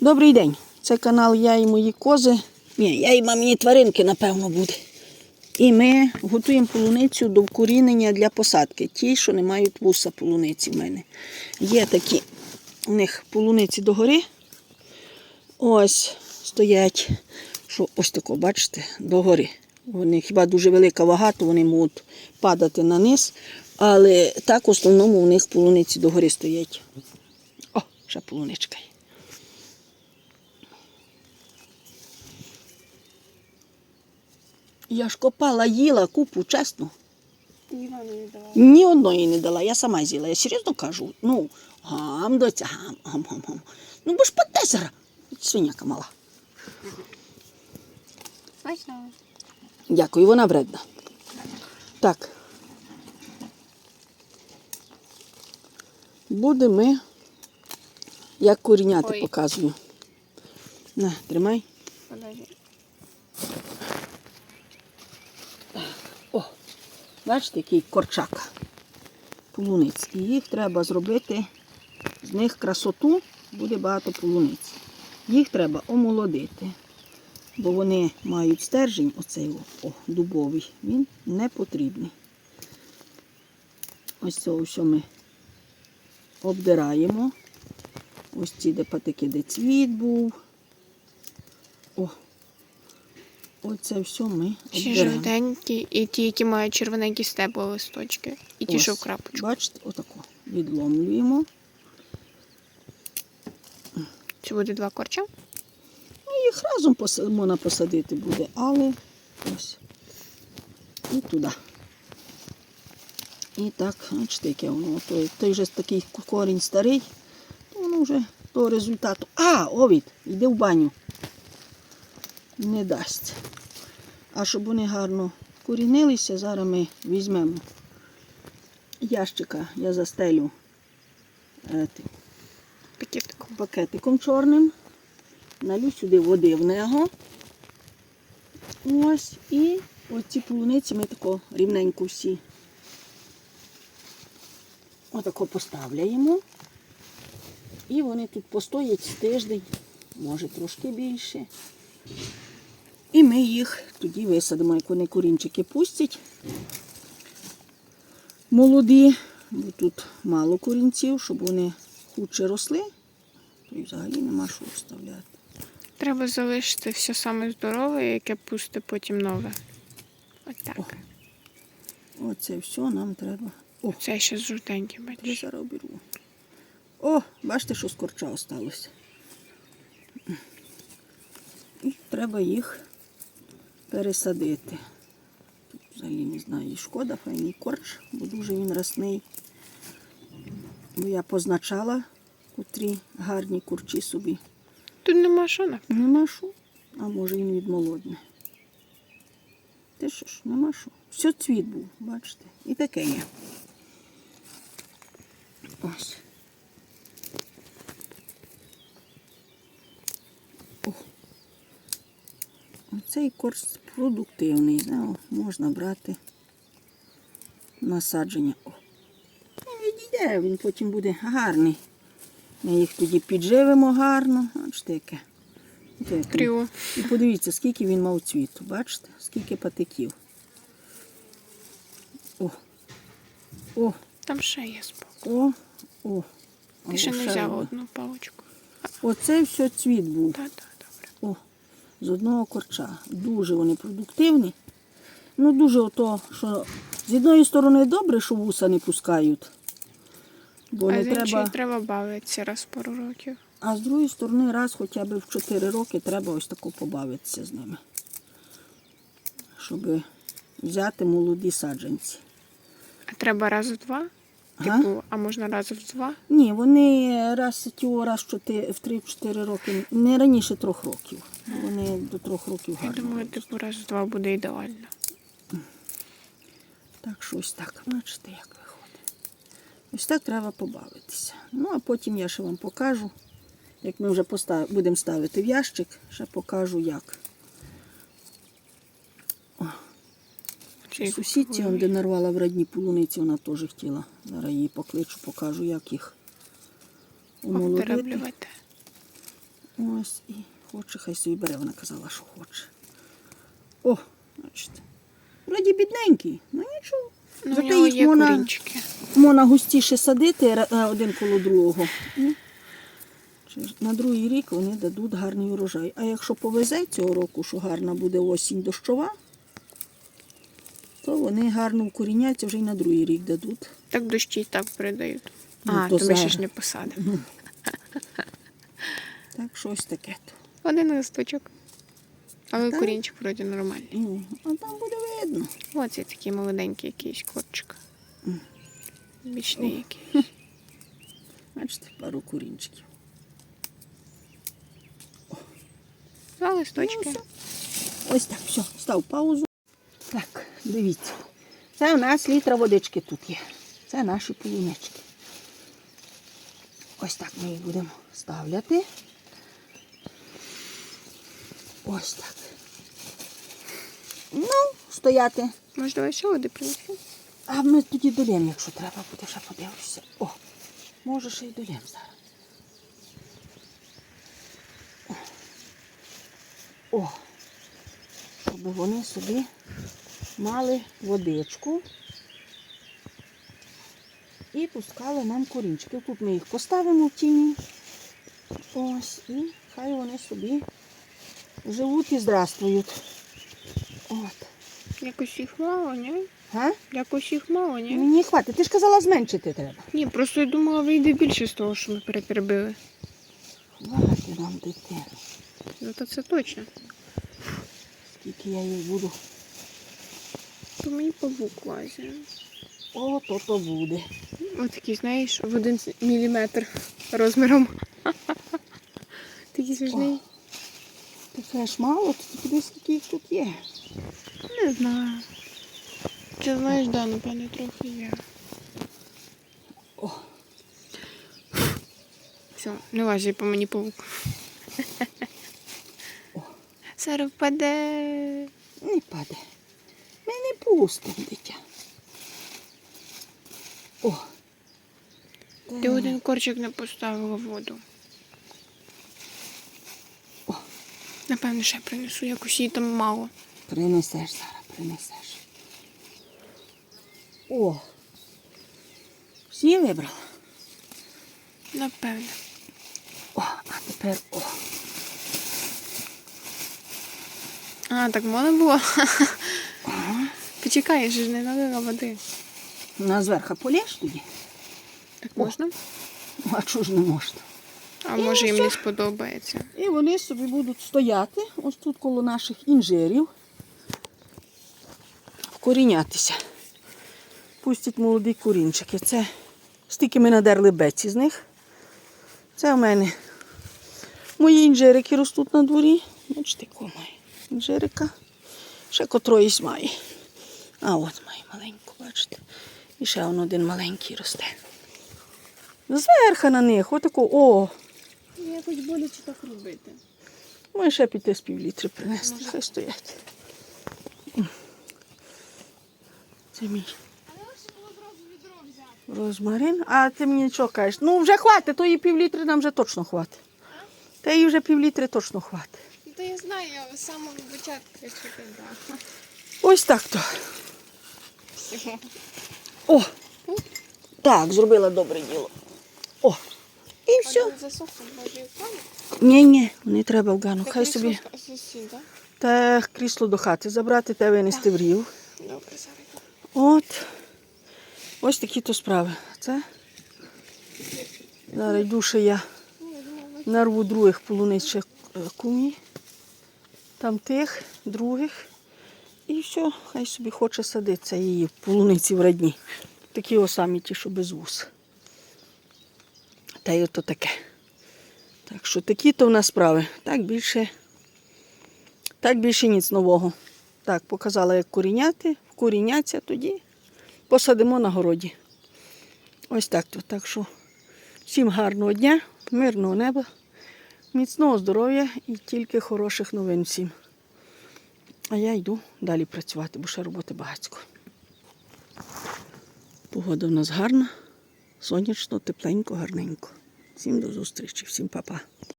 Добрий день. Це канал Я і мої кози. Ні, я і мамині тваринки, напевно, буде. І ми готуємо полуницю до вкорінення для посадки. Ті, що не мають вуса полуниці в мене. Є такі у них полуниці догори. Ось стоять, що ось тако, бачите, догори. Вони хіба дуже велика вага, то вони можуть падати на низ. Але так в основному у них полуниці догори стоять. О, ще полуничка є. Я ж копала, їла купу, чесно. Ні, не давала. Ні одної не дала, я сама з'їла. Я серйозно кажу. Ну, гам, доця, гам, гам, гам, гам. Ну, бо ж потесера. Свиняка мала. Смачно. Дякую, вона вредна. Так. Будемо, як коріняти показую. На, тримай. Подожди. Бачите, який корчак. Полуниць. І їх треба зробити, з них красоту, буде багато полуниць. Їх треба омолодити, бо вони мають стержень, оцей о, дубовий, він не потрібний. Ось це все ми обдираємо. Ось ці де патики, де цвіт був. О, оце все ми обдираємо. жовтенькі і ті, які мають червоненькі стебла листочки. І ті, що в крапочку. Бачите, отако. Відломлюємо. Це буде два корча. Ну, їх разом поса- можна посадити буде, але ось. І туди. І так, бачите, яке воно. Той, той вже такий корінь старий, то воно вже того результату. А, овід, йди в баню. Не дасть. А щоб вони гарно корінилися, зараз ми візьмемо ящика, я застелю е, Пакетиком. пакетиком чорним. Налю сюди води в нього. Ось. І оці полуниці ми тако рівненько всі. Отако поставляємо. І вони тут постоять з тиждень, може трошки більше. І ми їх тоді висадимо, як вони корінчики пустять. Молоді, бо тут мало корінців, щоб вони худше росли. То й взагалі нема що вставляти. Треба залишити все саме здорове, яке пусте потім нове. Отак. О. Оце все нам треба. О, Це ще жовтеньке, я бачиш. зараз беру. О, бачите, що з корча осталося. І треба їх пересадити. Тут взагалі не знаю, і шкода, файний корч, бо дуже він росний. Бо я позначала, котрі гарні курчі собі. Тут нема що на. Нема що, а може він відмолодне. Ти що ж, нема що. Все цвіт був, бачите, і таке є. Ось. Оцей корс продуктивний, да, можна брати насадження. О. Він відійде, він потім буде гарний. Ми їх тоді підживимо гарно. Бачите, яке. Тріо. І подивіться, скільки він мав цвіту. Бачите? Скільки патиків. О. О, Там ще є спок. о, о. Ти ще не взяв одну паличку. Оце все цвіт був. Так, так, з одного корча. Дуже вони продуктивні. Ну, дуже ото, що з одної сторони добре, що вуса не пускають. Бо а не з іншої треба. треба бавитися раз в пару років. А з другої сторони, раз хоча б в 4 роки треба ось тако побавитися з ними. Щоб взяти молоді саджанці. А треба раз в два? Типу, а можна раз в два? Ні, вони раз ті раз в 3-4 роки, не раніше трьох років. Вони до трьох років Я думаю, типу раз два буде ідеально. Так що ось так. Бачите, як виходить. Ось так треба побавитися. Ну, а потім я ще вам покажу, як ми вже постав... будемо ставити в ящик, ще покажу як. Сусідці, де нарвала в родні полуниці, вона теж хотіла. Зараз її покличу, покажу, як їх омолодити. Ось і хоче, хай собі бере, вона казала, що хоче. О, бачите. Вроді бідненький, ну нічого. Ну, Зате їх можна, можна густіше садити е, один коло другого. Ж На другий рік вони дадуть гарний урожай. А якщо повезе цього року, що гарна буде осінь дощова, то вони гарно вкоріняться вже й на другий рік дадуть. Так дощі і так передають. Ну, а, то то ми ще ж не посадимо. Так щось таке. Один листочок. Але Так. корінчик вроді нормальний. Ну, а там буде видно. Оце такий молоденький якийсь корчик. Бічний який. Бачите, пару корінчиків. Два листочки. Ну. Ось так, все, став паузу. Так, дивіться. Це у нас літра водички тут є. Це наші полунички. Ось так ми їх будемо ставляти. Ось так. Ну, стояти. Може, давай ще води принесу? А ми тоді долємо, якщо треба буде, вже подивлюся. О, може ще й долємо зараз. О. О, щоб вони собі мали водичку і пускали нам корінчики. Тут ми їх поставимо в тіні. Ось, і хай вони собі живуть і здравствують. От. Якось їх мало, ні? Га? Якось їх мало, ні? Мені хватить. Ти ж казала, зменшити треба. Ні, просто я думала, вийде більше з того, що ми переперебили. Хватить нам дитину. Ну то це точно. Скільки я їх буду. То мені павук лазить. О, то то буде. Ось такий, знаєш, в один міліметр розміром. Такий смішний. Таке ж мало, то ти подивись, скільки їх тут є. Не знаю. Чи знаєш, да, напевно, трохи є. О, Все, не лазить по мені павук. Зараз впаде. не паде. Ми не пустимо дитя. О. Ти один корчик не поставила в воду. О. Напевно, ще принесу, якось її там мало. Принесеш зараз, принесеш. О. Всі вибрала. Напевно. О, а тепер о. А, так можна було? Ага. Почекай, ж не налила води. На зверху полєш тоді? Так О. можна? А чого ж не можна? А І може їм все. не сподобається. І вони собі будуть стояти ось тут коло наших інжирів, вкорінятися. Пустять молоді корінчики. Це стільки ми надерли беці з них. Це у мене мої інжирики ростуть на дворі. Бачите, кого має інжирика. Ще котроїсь має. А от має маленьку, бачите. І ще он один маленький росте. Зверха на них, отако, о, Якось боляче так робити. Може ще піти з півлітри принести, хай стоять. Це мій розмарин. А ти мені що кажеш? Ну вже хватить, тої півлітри нам вже точно хватить. Та їй вже півлітри точно хватить. Та я знаю, я з самого початку якщо казала. Ось так то. Всього. О! Так, зробила добре діло. О! І все. Засохло, може і впаде? Ні, ні, не треба в гану. Хай собі те крісло до хати забрати та винести в рів. От. Ось такі то справи. Це. Зараз йду ще я нарву других полуниць ще е, кумі. Там тих, других. І все, хай собі хоче садитися її полуниці в радні. Такі о самі ті, що без вус. Та й ото таке. Так що такі то в нас справи. Так більше, так більше ніц нового. Так, показала, як коріняти, вкоріняться тоді. Посадимо на городі. Ось так то. Так що всім гарного дня, мирного неба, міцного здоров'я і тільки хороших новин всім. А я йду далі працювати, бо ще роботи багатько. Погода в нас гарна, сонячно, тепленько, гарненько. Всім до зустрічі, всім па-па.